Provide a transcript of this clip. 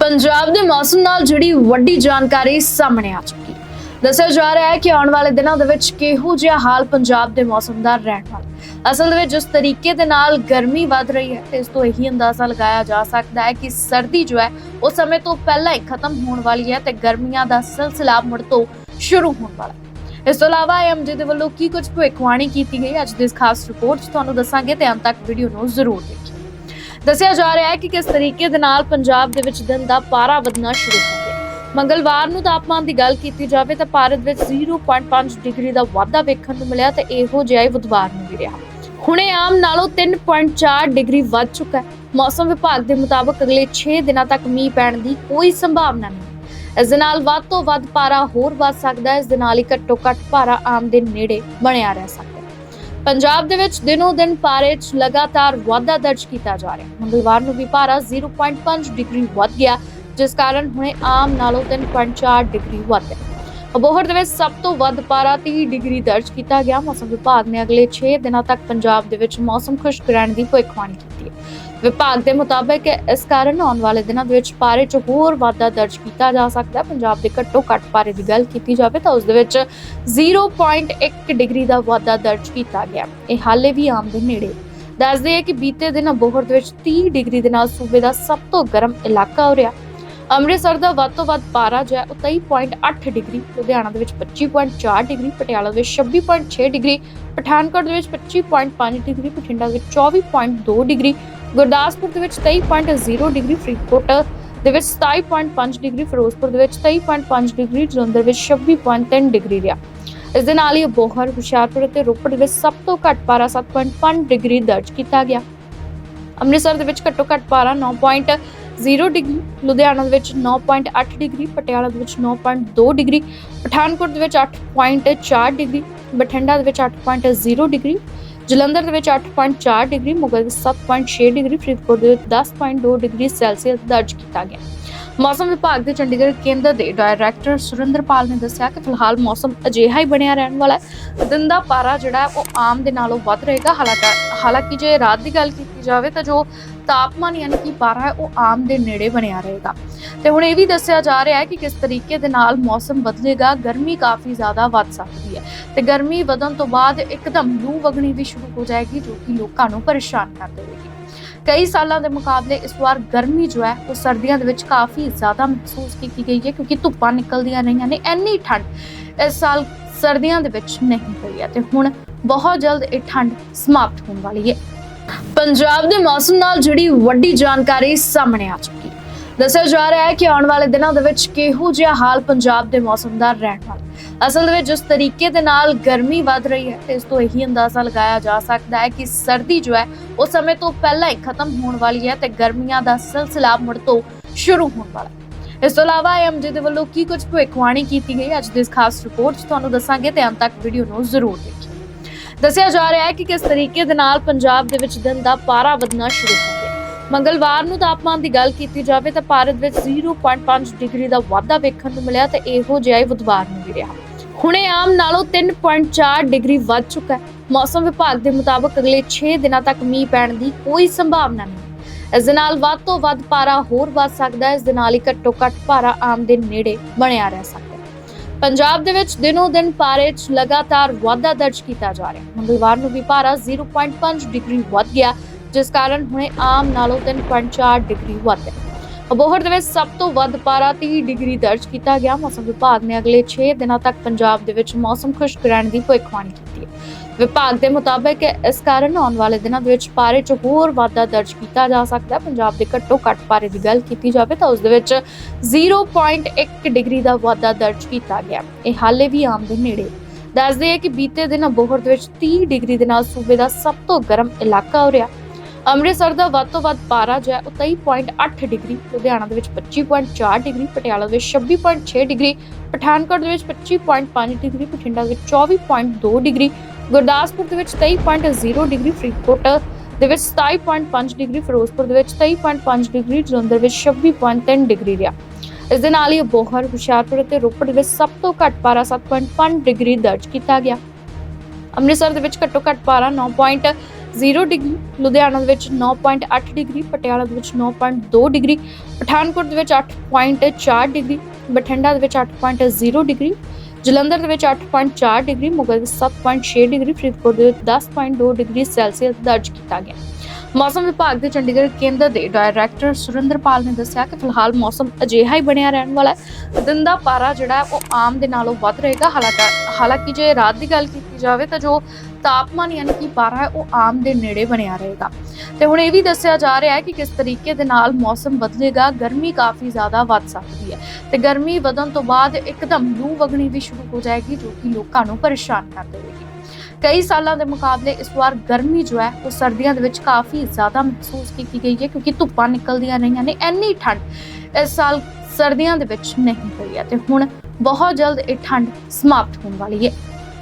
ਪੰਜਾਬ ਦੇ ਮੌਸਮ ਨਾਲ ਜੁੜੀ ਵੱਡੀ ਜਾਣਕਾਰੀ ਸਾਹਮਣੇ ਆ ਚੁੱਕੀ। ਦੱਸਿਆ ਜਾ ਰਿਹਾ ਹੈ ਕਿ ਆਉਣ ਵਾਲੇ ਦਿਨਾਂ ਦੇ ਵਿੱਚ ਕਿਹੋ ਜਿਹਾ ਹਾਲ ਪੰਜਾਬ ਦੇ ਮੌਸਮ ਦਾ ਰਹਿਣ ਵਾਲਾ ਅਸਲ ਦੇ ਵਿੱਚ ਜਿਸ ਤਰੀਕੇ ਦੇ ਨਾਲ ਗਰਮੀ ਵੱਧ ਰਹੀ ਹੈ ਤੇ ਇਸ ਤੋਂ ਇਹੀ ਅੰਦਾਜ਼ਾ ਲਗਾਇਆ ਜਾ ਸਕਦਾ ਹੈ ਕਿ ਸਰਦੀ ਜੋ ਹੈ, ਉਹ ਸਮੇਂ ਤੋਂ ਪਹਿਲਾਂ ਹੀ ਖਤਮ ਹੋਣ ਵਾਲੀ ਹੈ ਤੇ ਗਰਮੀਆਂ ਦਾ ਸਿਲਸਿਲਾ ਮੁੜ ਤੋਂ ਸ਼ੁਰੂ ਹੋਣ ਵਾਲਾ ਹੈ। ਇਸ ਤੋਂ ਇਲਾਵਾ ਐਮਜੀ ਦੇ ਵੱਲੋਂ ਕੀ ਕੁਝ ਭਵਿੱਖਬਾਣੀ ਕੀਤੀ ਗਈ ਅੱਜ ਦੀ ਇਸ ਖਾਸ ਰਿਪੋਰਟ 'ਚ ਤੁਹਾਨੂੰ ਦੱਸਾਂਗੇ ਤੇ ਅੰਤ ਤੱਕ ਵੀਡੀਓ ਨੂੰ ਜ਼ਰੂਰ ਦੇਖਿਓ। ਦੱਸਿਆ ਜਾ ਰਿਹਾ ਹੈ ਕਿ ਕਿਸ ਤਰੀਕੇ ਦੇ ਨਾਲ ਪੰਜਾਬ ਦੇ ਵਿੱਚ ਦਿਨ ਦਾ ਪਾਰਾ ਵਧਣਾ ਸ਼ੁਰੂ ਹੋ ਗਿਆ। ਮੰਗਲਵਾਰ ਨੂੰ ਤਾਪਮਾਨ ਦੀ ਗੱਲ ਕੀਤੀ ਜਾਵੇ ਤਾਂ ਭਾਰਤ ਵਿੱਚ 0.5 ਡਿਗਰੀ ਦਾ ਵਾਧਾ ਵੇਖਣ ਨੂੰ ਮਿਲਿਆ ਤੇ ਇਹੋ ਜਿਹਾ ਹੀ ਬੁੱਧਵਾਰ ਨੂੰ ਵੀ ਰਿਹਾ। ਹੁਣੇ ਆਮ ਨਾਲੋਂ 3.4 ਡਿਗਰੀ ਵੱਧ ਚੁੱਕਾ ਹੈ। ਮੌਸਮ ਵਿਭਾਗ ਦੇ ਮੁਤਾਬਕ ਅਗਲੇ 6 ਦਿਨਾਂ ਤੱਕ ਮੀਂਹ ਪੈਣ ਦੀ ਕੋਈ ਸੰਭਾਵਨਾ ਨਹੀਂ। ਇਸ ਦੇ ਨਾਲ ਵੱਧ ਤੋਂ ਵੱਧ ਪਾਰਾ ਹੋਰ ਵੱਧ ਸਕਦਾ ਹੈ। ਇਸ ਦੇ ਨਾਲ ਹੀ ਘੱਟੋ ਘੱਟ ਪਾਰਾ ਆਮ ਦੇ ਨੇੜੇ ਬਣਿਆ ਰਹਿ ਸਕਦਾ ਹੈ। ਪੰਜਾਬ ਦੇ ਵਿੱਚ ਦਿਨੋ ਦਿਨ ਪਾਰੇ 'ਚ ਲਗਾਤਾਰ ਵਾਧਾ ਦਰਜ ਕੀਤਾ ਜਾ ਰਿਹਾ ਮੰਗਲਵਾਰ ਨੂੰ ਵੀ ਪਾਰਾ 0.5 ਡਿਗਰੀ ਵੱਧ ਗਿਆ, ਜਿਸ ਕਾਰਨ ਹੁਣੇ ਆਮ ਨਾਲੋਂ 3.4 ਡਿਗਰੀ ਵੱਧ ਹੈ। ਅਬੋਹਰ ਦੇ ਵਿੱਚ ਸਭ ਤੋਂ ਵੱਧ ਪਾਰਾ 30 ਡਿਗਰੀ ਦਰਜ ਕੀਤਾ ਗਿਆ। ਮੌਸਮ ਵਿਭਾਗ ਨੇ ਅਗਲੇ 6 ਦਿਨਾਂ ਤੱਕ ਪੰਜਾਬ ਦੇ ਵਿੱਚ ਮੌਸਮ ਖੁਸ਼ਕ ਰਹਿਣ ਦੀ ਭਵਿੱਖਬਾਣੀ ਕੀਤੀ। ਵਿਭਾਗ ਦੇ ਮੁਤਾਬਕ ਇਸ ਕਾਰਨ ਆਉਣ ਵਾਲੇ ਦਿਨਾਂ ਦੇ ਵਿੱਚ ਪਾਰੇ 'ਚ ਹੋਰ ਵਾਧਾ ਦਰਜ ਕੀਤਾ ਜਾ ਸਕਦਾ ਹੈ। ਪੰਜਾਬ ਦੇ ਘੱਟੋ ਘੱਟ ਪਾਰੇ ਦੀ ਗੱਲ ਕੀਤੀ ਜਾਵੇ ਤਾਂ ਉਸ ਦੇ ਵਿੱਚ 0.1 ਡਿਗਰੀ ਦਾ ਵਾਧਾ ਦਰਜ ਕੀਤਾ ਗਿਆ। ਇਹ ਹਾਲੇ ਵੀ ਆਮ ਦੇ ਨੇੜੇ। ਦੱਸਦੇ ਹੈ ਕਿ ਬੀਤੇ ਦਿਨ ਅਬੋਹਰ ਦੇ ਵਿੱਚ 30 ਡਿਗਰੀ ਦੇ ਨਾਲ ਸੂਬੇ ਦਾ ਸਭ ਤੋਂ ਗਰਮ ਇਲਾਕਾ ਹੋ ਰਿਹਾ। ਅੰਮ੍ਰਿਤਸਰ ਦਾ ਵੱਧ ਤੋਂ ਵੱਧ ਪਾਰਾ ਜੋ ਹੈ ਉਹ 23.8 ਡਿਗਰੀ, ਲੁਧਿਆਣਾ ਦੇ ਵਿੱਚ 25.4 ਡਿਗਰੀ, ਪਟਿਆਲਾ ਦੇ ਵਿੱਚ 26.6 ਡਿਗਰੀ, ਪਠਾਨਕੋਟ ਦੇ ਵਿੱਚ 25.5 ਡਿਗਰੀ, ਬਠਿੰਡਾ ਦੇ ਵਿੱਚ 24.2 ਡਿਗਰੀ ਗੁਰਦਾਸਪੁਰ ਦੇ ਵਿੱਚ 23.0 ਡਿਗਰੀ ਫਰੀਦਕੋਟ ਦੇ ਵਿੱਚ 27.5 ਡਿਗਰੀ ਫਿਰੋਜ਼ਪੁਰ ਦੇ ਵਿੱਚ 23.5 ਡਿਗਰੀ ਜਲੰਧਰ ਵਿੱਚ 26.3 ਡਿਗਰੀ ਰਿਹਾ। ਇਸ ਦੇ ਨਾਲ ਹੀ ਬੋਹਰ, ਹੁਸ਼ਿਆਰਪੁਰ ਅਤੇ ਰੋਪੜ ਵਿੱਚ ਸਭ ਤੋਂ ਘੱਟ ਪਾਰਾ 7.5 ਡਿਗਰੀ ਦਰਜ ਕੀਤਾ ਗਿਆ। ਅੰਮ੍ਰਿਤਸਰ ਦੇ ਵਿੱਚ ਘੱਟੋ ਘੱਟ ਪਾਰਾ 9.0 ਡਿਗਰੀ, ਲੁਧਿਆਣਾ ਦੇ ਵਿੱਚ 9.8 ਡਿਗਰੀ, ਪਟਿਆਲਾ ਦੇ ਵਿੱਚ 9.2 ਡਿਗਰੀ, ਪਠਾਨਕੋਟ ਦੇ ਵਿੱਚ 8.4 ਡਿਗਰੀ, ਬਠਿੰਡਾ ਦੇ ਵਿੱਚ 8.0 ਡਿਗਰੀ ਜਲੰਧਰ ਦੇ ਵਿੱਚ 8.4 ਡਿਗਰੀ, ਮੁਗਲ ਦੇ 7.6 ਡਿਗਰੀ, ਫਰੀਦਕੋਟ ਦੇ ਵਿੱਚ 10.2 ਡਿਗਰੀ ਸੈਲਸੀਅਸ ਦਰਜ ਕੀਤਾ ਗਿਆ। ਮੌਸਮ ਵਿਭਾਗ ਦੇ ਚੰਡੀਗੜ੍ਹ ਕੇਂਦਰ ਦੇ ਡਾਇਰੈਕਟਰ ਸੁਰਿੰਦਰਪਾਲ ਨੇ ਦੱਸਿਆ ਕਿ ਫਿਲਹਾਲ ਮੌਸਮ ਅਜਿਹਾ ਹੀ ਬਣਿਆ ਰਹਿਣ ਵਾਲਾ ਹੈ। ਦਿਨ ਦਾ ਪਾਰਾ ਜਿਹੜਾ ਉਹ ਆਮ ਦੇ ਨਾਲੋਂ ਵੱਧ ਰਹੇਗਾ। ਹਾਲਾਂਕਿ ਹਾਲਾਂਕਿ ਜੇ ਰਾਤ ਦੀ ਗੱਲ ਕੀਤੀ ਜਾਵੇ ਤਾਂ ਜੋ ਤਾਪਮਾਨ ਯਾਨੀ ਕਿ ਪਾਰਾ ਹੈ, ਉਹ ਆਮ ਦੇ ਨੇੜੇ ਬਣਿਆ ਰਹੇਗਾ। ਤੇ ਹੁਣ ਇਹ ਵੀ ਦੱਸਿਆ ਜਾ ਰਿਹਾ ਹੈ ਕਿ ਕਿਸ ਤਰੀਕੇ ਦੇ ਨਾਲ ਮੌਸਮ ਬਦਲੇਗਾ, ਗਰਮੀ ਕਾਫੀ ਜ਼ਿਆਦਾ ਵੱਧ ਸਕਦੀ ਹੈ ਤੇ ਗਰਮੀ ਵਧਣ ਤੋਂ ਬਾਅਦ ਇੱਕਦਮ ਲੂ ਵਗਣੀ ਵੀ ਸ਼ੁਰੂ ਹੋ ਜਾਏਗੀ, ਜੋ ਕਿ ਲੋਕਾਂ ਨੂੰ ਪਰੇਸ਼ਾਨ ਕਰ ਦੇਵੇਗੀ। ਕਈ ਸਾਲਾਂ ਦੇ ਮੁਕਾਬਲੇ ਇਸ ਵਾਰ ਗਰਮੀ ਜੋ ਹੈ, ਉਹ ਸਰਦੀਆਂ ਦੇ ਵਿੱਚ ਕਾਫੀ ਜ਼ਿਆਦਾ ਮਹਿਸੂਸ ਕੀਤੀ ਗਈ ਹੈ, ਕਿਉਂਕਿ ਧੁੱਪਾਂ ਨਿਕਲਦੀਆਂ ਰਹੀਆਂ ਨੇ, ਇੰਨੀ ਠੰਡ ਇਸ ਸਾਲ ਸਰਦੀਆਂ ਦੇ ਵਿੱਚ ਨਹੀਂ ਪਈ ਹੈ ਤੇ ਹੁਣ ਬਹੁਤ ਜਲਦ ਇਹ ਠੰਡ ਸਮਾਪਤ ਹੋਣ ਵਾਲੀ ਹੈ। ਪੰਜਾਬ ਦੇ ਮੌਸਮ ਨਾਲ ਜੁੜੀ ਵੱਡੀ ਜਾਣਕਾਰੀ ਸਾਹਮਣੇ ਆ ਚੁੱਕੀ ਦੱਸਿਆ ਜਾ ਰਿਹਾ ਹੈ ਕਿ ਆਉਣ ਵਾਲੇ ਦਿਨਾਂ ਦੇ ਵਿੱਚ ਕਿਹੋ ਜਿਹਾ ਹਾਲ ਪੰਜਾਬ ਦੇ ਮੌਸਮ ਦਾ ਰਹਿਣ ਵਾਲਾ ਅਸਲ ਦੇ ਵਿੱਚ ਜਿਸ ਤਰੀਕੇ ਦੇ ਨਾਲ ਗਰਮੀ ਵੱਧ ਰਹੀ ਹੈ ਤੇ ਇਸ ਤੋਂ ਇਹੀ ਅੰਦਾਜ਼ਾ ਲਗਾਇਆ ਜਾ ਸਕਦਾ ਹੈ ਕਿ ਸਰਦੀ ਜੋ ਹੈ, ਉਹ ਸਮੇਂ ਤੋਂ ਪਹਿਲਾਂ ਹੀ ਖਤਮ ਹੋਣ ਵਾਲੀ ਹੈ ਤੇ ਗਰਮੀਆਂ ਦਾ ਸਿਲਸਿਲਾ ਮੁੜ ਤੋਂ ਸ਼ੁਰੂ ਹੋਣ ਵਾਲਾ ਹੈ। ਇਸ ਤੋਂ ਇਲਾਵਾ ਐਮਜੀ ਦੇ ਵੱਲੋਂ ਕੀ ਕੁਝ ਭਵਿੱਖਬਾਣੀ ਕੀਤੀ ਗਈ ਅੱਜ ਦੀ ਇਸ ਖਾਸ ਰਿਪੋਰਟ 'ਚ ਤੁਹਾਨੂੰ ਦੱਸਾਂਗੇ ਤੇ ਅੰਤ ਤੱਕ ਵੀਡੀਓ ਨੂੰ ਜ਼ਰੂਰ ਦੇਖਿਓ। ਦੱਸਿਆ ਜਾ ਰਿਹਾ ਹੈ ਕਿ ਕਿਸ ਤਰੀਕੇ ਦੇ ਨਾਲ ਪੰਜਾਬ ਦੇ ਵਿੱਚ ਦਿਨ ਦਾ ਪਾਰਾ ਵਧਣਾ ਸ਼ੁਰੂ ਹੋ ਗਿਆ। ਮੰਗਲਵਾਰ ਨੂੰ ਤਾਪਮਾਨ ਦੀ ਗੱਲ ਕੀਤੀ ਜਾਵੇ ਤਾਂ ਭਾਰਤ ਵਿੱਚ 0.5 ਡਿਗਰੀ ਦਾ ਵਾਧਾ ਵੇਖਣ ਨੂੰ ਮਿਲਿਆ ਤੇ ਇਹੋ ਜਿਹਾ ਹੀ ਬੁੱਧਵਾਰ ਨੂੰ ਵੀ ਰਿਹਾ। ਹੁਣੇ ਆਮ ਨਾਲੋਂ 3.4 ਡਿਗਰੀ ਵੱਧ ਚੁੱਕਾ ਹੈ। ਮੌਸਮ ਵਿਭਾਗ ਦੇ ਮੁਤਾਬਕ ਅਗਲੇ 6 ਦਿਨਾਂ ਤੱਕ ਮੀਂਹ ਪੈਣ ਦੀ ਕੋਈ ਸੰਭਾਵਨਾ ਨਹੀਂ। ਇਸ ਦੇ ਨਾਲ ਵੱਧ ਤੋਂ ਵੱਧ ਪਾਰਾ ਹੋਰ ਵੱਧ ਸਕਦਾ ਹੈ। ਇਸ ਦੇ ਨਾਲ ਹੀ ਘੱਟੋ ਘੱਟ ਪਾਰਾ ਆਮ ਦੇ ਨੇੜੇ ਬਣਿਆ ਰਹਿ ਸਕਦਾ ਪੰਜਾਬ ਦੇ ਵਿੱਚ ਦਿਨੋ ਦਿਨ ਪਾਰੇ 'ਚ ਲਗਾਤਾਰ ਵਾਧਾ ਦਰਜ ਕੀਤਾ ਜਾ ਰਿਹਾ ਮੰਗਲਵਾਰ ਨੂੰ ਵੀ ਪਾਰਾ 0.5 ਡਿਗਰੀ ਵੱਧ ਗਿਆ, ਜਿਸ ਕਾਰਨ ਹੁਣੇ ਆਮ ਨਾਲੋਂ 3.4 ਡਿਗਰੀ ਵੱਧ ਹੈ। ਅਬੋਹਰ ਦੇ ਵਿੱਚ ਸਭ ਤੋਂ ਵੱਧ ਪਾਰਾ 30 ਡਿਗਰੀ ਦਰਜ ਕੀਤਾ ਗਿਆ। ਮੌਸਮ ਵਿਭਾਗ ਨੇ ਅਗਲੇ 6 ਦਿਨਾਂ ਤੱਕ ਪੰਜਾਬ ਦੇ ਵਿੱਚ ਮੌਸਮ ਖੁਸ਼ਕ ਰਹਿਣ ਦੀ ਭਵਿੱਖਬਾਣੀ ਕੀਤੀ। ਵਿਭਾਗ ਦੇ ਮੁਤਾਬਕ ਇਸ ਕਾਰਨ ਆਉਣ ਵਾਲੇ ਦਿਨਾਂ ਦੇ ਵਿੱਚ ਪਾਰੇ 'ਚ ਹੋਰ ਵਾਧਾ ਦਰਜ ਕੀਤਾ ਜਾ ਸਕਦਾ ਹੈ। ਪੰਜਾਬ ਦੇ ਘੱਟੋ ਘੱਟ ਪਾਰੇ ਦੀ ਗੱਲ ਕੀਤੀ ਜਾਵੇ ਤਾਂ ਉਸ ਦੇ ਵਿੱਚ 0.1 ਡਿਗਰੀ ਦਾ ਵਾਧਾ ਦਰਜ ਕੀਤਾ ਗਿਆ ਇਹ ਹਾਲੇ ਵੀ ਆਮ ਦੇ ਨੇੜੇ ਦੱਸਦੇ ਹੈ ਕਿ ਬੀਤੇ ਦਿਨ ਅਬੋਹਰ ਦੇ ਵਿੱਚ 30 ਡਿਗਰੀ ਦੇ ਨਾਲ ਸੂਬੇ ਦਾ ਸਭ ਤੋਂ ਗਰਮ ਇਲਾਕਾ ਹੋ ਰਿਹਾ ਅੰਮ੍ਰਿਤਸਰ ਦਾ ਵੱਧ ਤੋਂ ਵੱਧ ਪਾਰਾ ਜੋ ਹੈ ਉਹ 23.8 ਡਿਗਰੀ, ਲੁਧਿਆਣਾ ਦੇ ਵਿੱਚ 25.4 ਡਿਗਰੀ, ਪਟਿਆਲਾ ਦੇ ਵਿੱਚ 26.6 ਡਿਗਰੀ, ਪਠਾਨਕੋਟ ਦੇ ਵਿੱਚ 25.5 ਡਿਗਰੀ, ਬਠਿੰਡਾ ਦੇ ਵਿੱਚ 24.2 ਡਿਗਰੀ ਗੁਰਦਾਸਪੁਰ ਦੇ ਵਿੱਚ 23.0 ਡਿਗਰੀ ਫਰੀਦਕੋਟ ਦੇ ਵਿੱਚ 27.5 ਡਿਗਰੀ ਫਿਰੋਜ਼ਪੁਰ ਦੇ ਵਿੱਚ 23.5 ਡਿਗਰੀ ਜਲੰਧਰ ਵਿੱਚ 26.3 ਡਿਗਰੀ ਰਿਹਾ ਇਸ ਦੇ ਨਾਲ ਹੀ ਬੋਹਰ ਹੁਸ਼ਿਆਰਪੁਰ ਅਤੇ ਰੋਪੜ ਦੇ ਵਿੱਚ ਸਭ ਤੋਂ ਘੱਟ ਪਾਰਾ 7.5 ਡਿਗਰੀ ਦਰਜ ਕੀਤਾ ਗਿਆ ਅੰਮ੍ਰਿਤਸਰ ਦੇ ਵਿੱਚ ਘੱਟੋ ਘੱਟ ਪਾਰਾ 0 ਡਿਗਰੀ ਲੁਧਿਆਣਾ ਦੇ ਵਿੱਚ 9.8 ਡਿਗਰੀ ਪਟਿਆਲਾ ਦੇ ਵਿੱਚ 9.2 ਡਿਗਰੀ ਪਠਾਨਕੋਟ ਦੇ ਵਿੱਚ 8.4 ਡਿਗਰੀ ਬਠਿੰਡਾ ਦੇ ਵਿੱਚ 8.0 ਡਿਗਰੀ ਜਲੰਧਰ ਦੇ ਵਿੱਚ 8.4 ਡਿਗਰੀ ਮੋਗਾ ਦੇ ਵਿੱਚ 7.6 ਡਿਗਰੀ, ਫਰੀਦਕੋਟ ਦੇ ਵਿੱਚ 10.2 ਡਿਗਰੀ ਸੈਲਸੀਅਸ ਦਰਜ ਕੀਤਾ ਗਿਆ। ਮੌਸਮ ਵਿਭਾਗ ਦੇ ਚੰਡੀਗੜ੍ਹ ਕੇਂਦਰ ਦੇ ਡਾਇਰੈਕਟਰ ਸੁਰਿੰਦਰਪਾਲ ਨੇ ਦੱਸਿਆ ਕਿ ਫਿਲਹਾਲ ਮੌਸਮ ਅਜਿਹਾ ਹੀ ਬਣਿਆ ਰਹਿਣ ਵਾਲਾ ਹੈ। ਦਿਨ ਦਾ ਪਾਰਾ ਜਿਹੜਾ ਉਹ ਆਮ ਦੇ ਨਾਲੋਂ ਵੱਧ ਰਹੇਗਾ। ਹਾਲਾਂਕਿ ਹਾਲਾਂਕਿ ਜੇ ਰਾਤ ਦੀ ਗੱਲ ਕੀਤੀ ਜਾਵੇ ਤਾਂ ਜੋ ਤਾਪਮਾਨ ਯਾਨੀ ਕਿ ਪਾਰਾ ਹੈ, ਉਹ ਆਮ ਦੇ ਨੇੜੇ ਬਣਿਆ ਰਹੇਗਾ। ਤੇ ਹੁਣ ਇਹ ਵੀ ਦੱਸਿਆ ਜਾ ਰਿਹਾ ਹੈ ਕਿ ਕਿਸ ਤਰੀਕੇ ਦੇ ਨਾਲ ਮੌਸਮ ਬਦਲੇਗਾ, ਗਰਮੀ ਕਾਫੀ ਜ਼ਿਆਦਾ ਵੱਧ ਸਕਦੀ ਹੈ। ਤੇ ਗਰਮੀ ਵਧਣ ਤੋਂ ਬਾਅਦ ਇੱਕਦਮ ਲੂ ਵਗਣੀ ਵੀ ਸ਼ੁਰੂ ਹੋ ਜਾਏਗੀ, ਜੋ ਕਿ ਲੋਕਾਂ ਨੂੰ ਪਰੇਸ਼ਾਨ ਕਰ ਦੇਵੇਗੀ। ਕਈ ਸਾਲਾਂ ਦੇ ਮੁਕਾਬਲੇ ਇਸ ਵਾਰ ਗਰਮੀ ਜੋ ਹੈ, ਉਹ ਸਰਦੀਆਂ ਦੇ ਵਿੱਚ ਕਾਫੀ ਜ਼ਿਆਦਾ ਮਹਿਸੂਸ ਕੀਤੀ ਗਈ ਹੈ, ਕਿਉਂਕਿ ਧੁੱਪਾਂ ਨਿਕਲਦੀਆਂ ਰਹੀਆਂ ਨੇ, ਇੰਨੀ ਠੰਡ ਇਸ ਸਾਲ ਸਰਦੀਆਂ ਦੇ ਵਿੱਚ ਨਹੀਂ ਪਈ ਹੈ। ਤੇ ਹੁਣ ਬਹੁਤ ਜਲਦ ਇਹ ਠੰਡ ਸਮਾਪਤ ਹੋਣ ਵਾਲੀ ਹੈ।